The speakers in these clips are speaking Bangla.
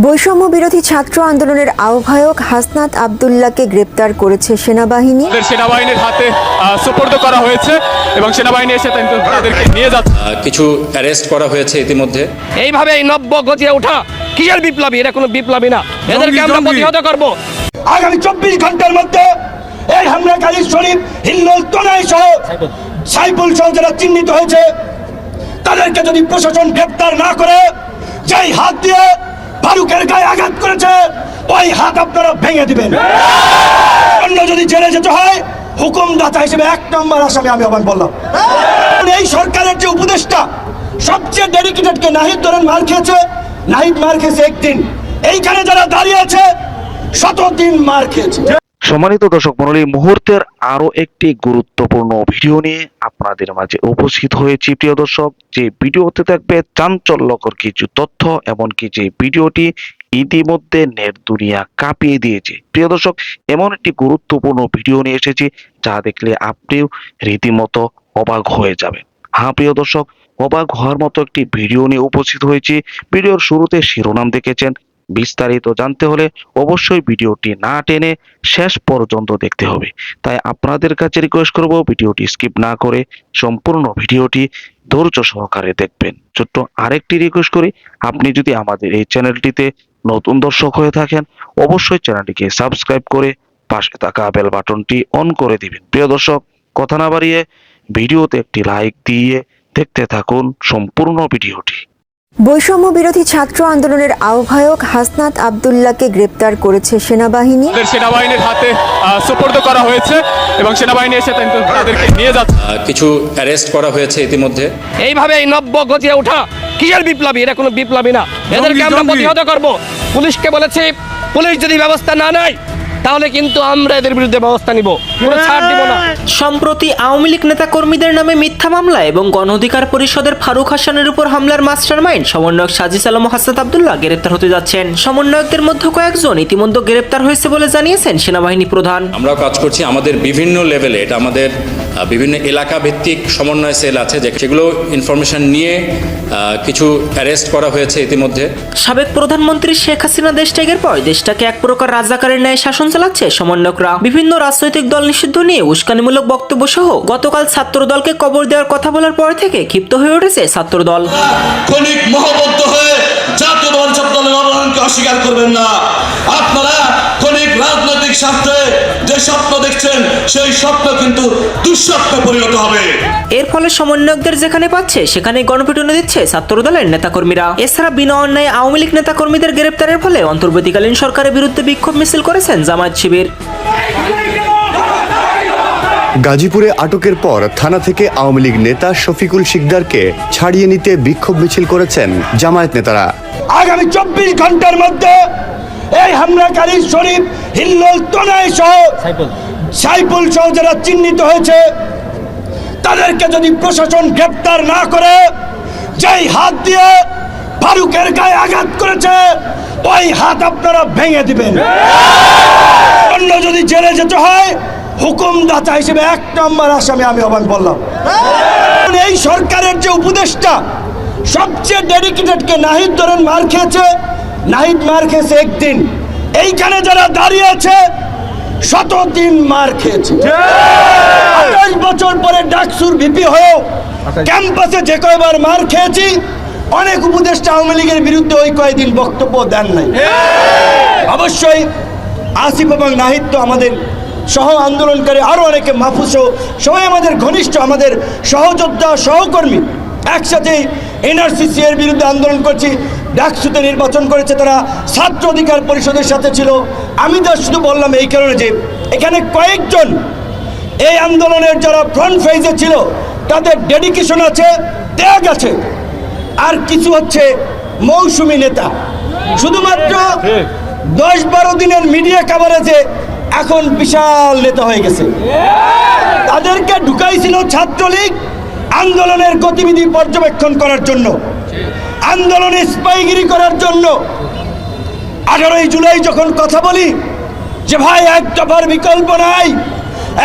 বৈষম্য বিরোধী ছাত্র আন্দোলনের আহ্বায়ক হাসনাত আবদুল্লাহকে গ্রেপ্তার করেছে সেনাবাহিনী। সেনাবাহিনীর হাতে সোপর্দ করা হয়েছে এবং সেনাবাহিনী এসে তাদের- তাদেরকে নিয়ে যাচ্ছে। কিছু অ্যারেস্ট করা হয়েছে ইতিমধ্যে। এইভাবে এই নব্য গতিয়ে ওঠা কিসের বিপ্লবী? এটা কোনো বিপ্লবী না। এদেরকে আমরা প্রতিহত করব। আগামী চব্বিশ ঘণ্টার মধ্যে এই হামলাকারী শরীফ হিল্লোল তোনাই সহ সাইফুল সহ যারা চিহ্নিত হয়েছে তাদেরকে যদি প্রশাসন গ্রেপ্তার না করে যেই হাত দিয়ে ফারুকের গায়ে আঘাত করেছে, ওই হাত আপনারা ভেঙে দিবেন। অন্য যদি জেলে যেতে হয়, হুকুমদাতা হিসেবে এক নম্বর আসামি আমি আবার বললাম এই সরকারের যে উপদেষ্টা, সবচেয়ে ডেডিকেটেডকে নাহিদ ধরেন মার খেয়েছে, নাহিদ মার খেয়েছে একদিন। এইখানে যারা দাঁড়িয়ে আছে, শতদিন মার খেয়েছে। সম্মানিত দর্শক মন্ডলী মুহূর্তের আরও একটি গুরুত্বপূর্ণ ভিডিও নিয়ে আপনাদের মাঝে উপস্থিত হয়েছি। প্রিয় দর্শক, যে ভিডিওতে থাকবে চাঞ্চল্যকর কিছু তথ্য, এমনকি যে ভিডিওটি ইতিমধ্যে নেট দুনিয়া কাঁপিয়ে দিয়েছে। প্রিয় দর্শক, এমন একটি গুরুত্বপূর্ণ ভিডিও নিয়ে এসেছি, যা দেখলে আপনিও রীতিমতো অবাক হয়ে যাবেন। হ্যাঁ প্রিয় দর্শক, অবাক হওয়ার মতো একটি ভিডিও নিয়ে উপস্থিত হয়েছি। ভিডিওর শুরুতে শিরোনাম দেখেছেন বিস্তারিত জানতে হলে অবশ্যই ভিডিওটি না টেনে শেষ পর্যন্ত দেখতে হবে। তাই আপনাদের কাছে রিকোয়েস্ট করব ভিডিওটি স্কিপ না করে সম্পূর্ণ ভিডিওটি ধৈর্য সহকারে দেখবেন। ছোট্ট আরেকটি রিকোয়েস্ট করি, আপনি যদি আমাদের এই চ্যানেলটিতে নতুন দর্শক হয়ে থাকেন, অবশ্যই চ্যানেলটিকে সাবস্ক্রাইব করে পাশে থাকা বেল বাটনটি অন করে দিবেন। প্রিয় দর্শক, কথা না বাড়িয়ে ভিডিওতে একটি লাইক দিয়ে দেখতে থাকুন সম্পূর্ণ ভিডিওটি। বৈষম্য বিরোধী ছাত্র আন্দোলনের আহ্বায়ক হাসনাত আবদুল্লাহকে গ্রেপ্তার করেছে সেনাবাহিনী। সেনাবাহিনীর হাতে আহ, সোপর্দ করা হয়েছে এবং সেনাবাহিনী এসে তাদেরকে নিয়ে যাচ্ছে। কিছু অ্যারেস্ট করা হয়েছে ইতিমধ্যে। এইভাবে এই নব্য গতিয়ে ওঠা কিসের বিপ্লবী? এটা কোনো বিপ্লবী না। এদেরকে আমরা প্রতিহত করব। পুলিশকে বলেছি পুলিশ যদি ব্যবস্থা না নেয় তাহলে কিন্তু আমরা এদের বিরুদ্ধে ব্যবস্থা নিব। কোনো ছাড় দিব না। সম্প্রতি আওয়ামী লীগ নেতা কর্মীদের নামে মিথ্যা মামলা এবং গণঅধিকার পরিষদের ফারুক হাসানের উপর হামলার মাস্টার মাইন্ড সমন্বয়ক সাজিস আলম হাসাদ আবদুল্লাহ গ্রেপ্তার হতে যাচ্ছেন। সমন্বয়কদের মধ্যে কয়েকজন ইতিমধ্যে গ্রেপ্তার হয়েছে বলে জানিয়েছেন সেনাবাহিনী প্রধান। আমরা কাজ করছি আমাদের বিভিন্ন লেভেলে এটা আমাদের বিভিন্ন এলাকা ভিত্তিক সমন্বয় সেল আছে যে সেগুলো ইনফরমেশন নিয়ে কিছু অ্যারেস্ট করা হয়েছে ইতিমধ্যে। সাবেক প্রধানমন্ত্রী শেখ হাসিনা দেশ ত্যাগের পর দেশটাকে এক প্রকার রাজাকারের ন্যায় শাসন চালাচ্ছে সমন্বয়করা। বিভিন্ন রাজনৈতিক দল নিষিদ্ধ নিয়ে উস্কানিমূলক বক্তব্য সহ গতকাল ছাত্র দলকে কবর দেওয়ার কথা বলার পর থেকে ক্ষিপ্ত হয়ে উঠেছে ছাত্র দল ক্ষণিক মহবদ্ধ হয়ে ছাত্র দলের অবদানকে অস্বীকার করবেন না। আপনারা ক্ষণিক রাজনৈতিক স্বার্থে যে স্বপ্ন দেখছেন সেই স্বপ্ন কিন্তু দুঃস্বপ্নে পরিণত হবে। এর ফলে সমন্বয়কদের যেখানে পাচ্ছে সেখানে গণপিটুনি দিচ্ছে ছাত্র দলের নেতাকর্মীরা। এছাড়া বিনা অন্যায় আওয়ামী লীগ নেতাকর্মীদের গ্রেপ্তারের ফলে অন্তর্বর্তীকালীন সরকারের বিরুদ্ধে বিক্ষোভ মিছিল করেছেন জামায়াত শিবির। গাজীপুরে আটকের পর থানা থেকে আওয়ামী লীগ নেতা শফিকুল শিকদারকে ছাড়িয়ে নিতে বিক্ষোভ মিছিল করেছেন জামায়াত নেতারা। আগামী চব্বিশ ঘণ্টার মধ্যে এই হামলাকারী শরীফ হিল্লোল তনাই সহ সাইফুল। সহ যারা চিহ্নিত হয়েছে তাদেরকে যদি প্রশাসন গ্রেপ্তার না করে যেই হাত দিয়ে ফারুকের গায়ে আঘাত করেছে ওই হাত আপনারা ভেঙে দিবেন। অন্য যদি জেলে যেতে হয় হুকুমদাতা হিসেবে এক নম্বর আসামি আমি আবার বললাম। এই সরকারের যে উপদেষ্টা সবচেয়ে ডেডিকেটেডকে নাহিদ ধরেন মার খেয়েছে নাহিদ মার খেয়েছে একদিন। এইখানে যারা দাঁড়িয়ে আছে শতদিন মার খেয়েছে। আঠাশ বছর পরে ডাকসুর ভিপি হয়েও ক্যাম্পাসে যে কয়বার মার খেয়েছি অনেক উপদেষ্টা আওয়ামী লীগের বিরুদ্ধে ওই কয়েকদিন বক্তব্য দেন নাই। অবশ্যই আসিফ এবং নাহিদ তো আমাদের সহ আন্দোলনকারী আরও অনেকে মাহফুজ সবাই আমাদের ঘনিষ্ঠ আমাদের সহযোদ্ধা সহকর্মী। একসাথে এনআরসিসি এর বিরুদ্ধে আন্দোলন করছি। ডাকসুতে নির্বাচন করেছে তারা ছাত্র অধিকার পরিষদের সাথে ছিল। আমি তো শুধু বললাম এই কারণে যে এখানে কয়েকজন এই আন্দোলনের যারা ফ্রন্ট ফেজে ছিল তাদের ডেডিকেশন আছে ত্যাগ আছে। আর কিছু হচ্ছে মৌসুমী নেতা। শুধুমাত্র দশ বারো দিনের মিডিয়া কাভারেজে এখন বিশাল নেতা হয়ে গেছে। তাদেরকে ঢুকাইছিল ছাত্রলীগ আন্দোলনের গতিবিধি পর্যবেক্ষণ করার জন্য। আন্দোলনে স্পাইগিরি করার জন্য আঠারোই জুলাই যখন কথা বলি, যে ভাই, এক দফার বিকল্প নাই,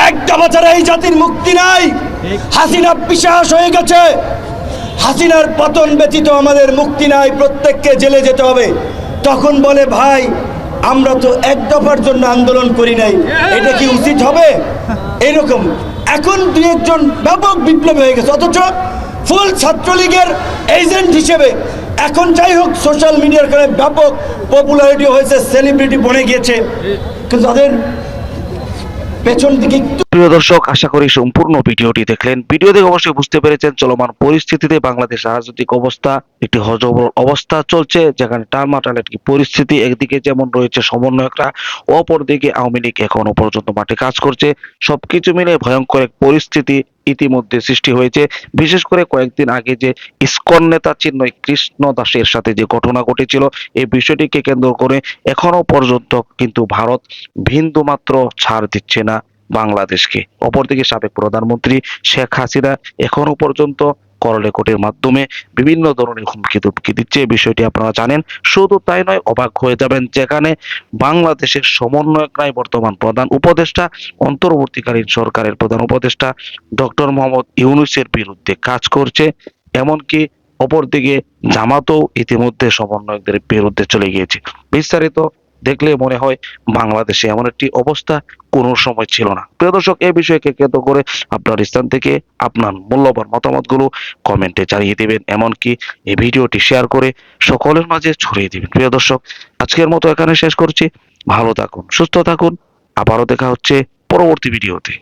এক দফা ছাড়া এই জাতির মুক্তি নাই। হাসিনা পিসাস হয়ে গেছে। হাসিনার পতন ব্যতীত আমাদের মুক্তি নাই, প্রত্যেককে জেলে যেতে হবে। তখন বলে, ভাই, আমরা তো এক দফার জন্য আন্দোলন করি নাই। এটা কি উচিত হবে? এরকম। এখন দুই একজন ব্যাপক বিপ্লবী হয়ে গেছে। অথচ ফুল ছাত্রলীগের এজেন্ট হিসেবে। এখন যাই হোক সোশ্যাল মিডিয়ার কারণে ব্যাপক পপুলারিটি হয়েছে সেলিব্রিটি বনে গিয়েছে। কিন্তু তাদের পেছন দিকে প্রিয় দর্শক, আশা করি সম্পূর্ণ ভিডিওটি দেখলেন। ভিডিও দেখে অবশ্যই বুঝতে পেরেছেন চলমান পরিস্থিতিতে বাংলাদেশ রাজনৈতিক অবস্থা, একটি হজবরল অবস্থা চলছে, যেখানে টালমাটাল একটি পরিস্থিতি, একদিকে যেমন রয়েছে সমন্বয়করা, অপরদিকে আওয়ামী লীগ এখনও পর্যন্ত মাঠে কাজ করছে। সবকিছু মিলে ভয়ঙ্কর এক পরিস্থিতি ইতিমধ্যে সৃষ্টি হয়েছে। বিশেষ করে কয়েকদিন আগে যে ইস্কন নেতা চিন্ময় কৃষ্ণ দাসের সাথে যে ঘটনা ঘটেছিল, এই বিষয়টিকে কেন্দ্র করে এখনও পর্যন্ত কিন্তু ভারত বিন্দু মাত্র ছাড় দিচ্ছে না বাংলাদেশকে। অপরদিকে সাবেক প্রধানমন্ত্রী শেখ হাসিনা এখনও পর্যন্ত করলে কোর্টের মাধ্যমে বিভিন্ন ধরনের হুমকি তুমকি দিচ্ছে। বিষয়টি আপনারা জানেন। শুধু তাই নয়, অবাক হয়ে যাবেন যেখানে বাংলাদেশের সমন্বয়ক নাই বর্তমান প্রধান উপদেষ্টা, অন্তর্বর্তীকালীন সরকারের প্রধান উপদেষ্টা ডক্টর মোহাম্মদ ইউনুসের বিরুদ্ধে কাজ করছে। এমনকি অপরদিকে জামাতও ইতিমধ্যে সমন্বয়কদের বিরুদ্ধে চলে গিয়েছে। বিস্তারিত দেখলে মনে হয় বাংলাদেশে এমন একটি অবস্থা কোনো সময় ছিল না। প্রিয় দর্শক এই বিষয়কে কেন্দ্র করে আপনার স্থান থেকে আপনার মূল্যবান মতামতগুলো কমেন্টে জানিয়ে দেবেন। এমনকি এই ভিডিওটি শেয়ার করে সকলের মাঝে ছড়িয়ে দেবেন। প্রিয় দর্শক, আজকের মতো এখানে শেষ করছি। ভালো থাকুন, সুস্থ থাকুন। আবারও দেখা হচ্ছে পরবর্তী ভিডিওতে।